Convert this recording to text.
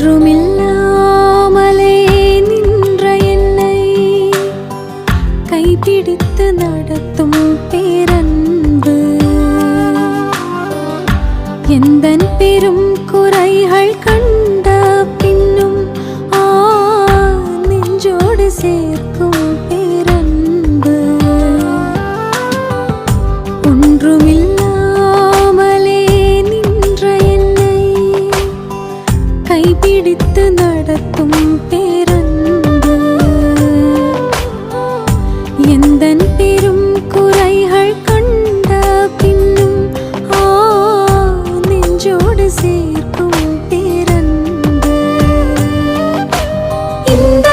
ஒன்றுமில்லாமலே நின்ற என்னை கைப்பிடித்து நடத்தும் பேரன்பு. எந்தன் பெரும் குறைகள் கண்ட பின்னும் ஆ நெஞ்சோடு சேர்க்கும் பிடித்து நடத்தும் பேரன்பு. எந்த பெரும் குறைகள் கண்ட பின்னும் ஆ நெஞ்சோடு சேர்க்கும் பேரன்பு. இந்த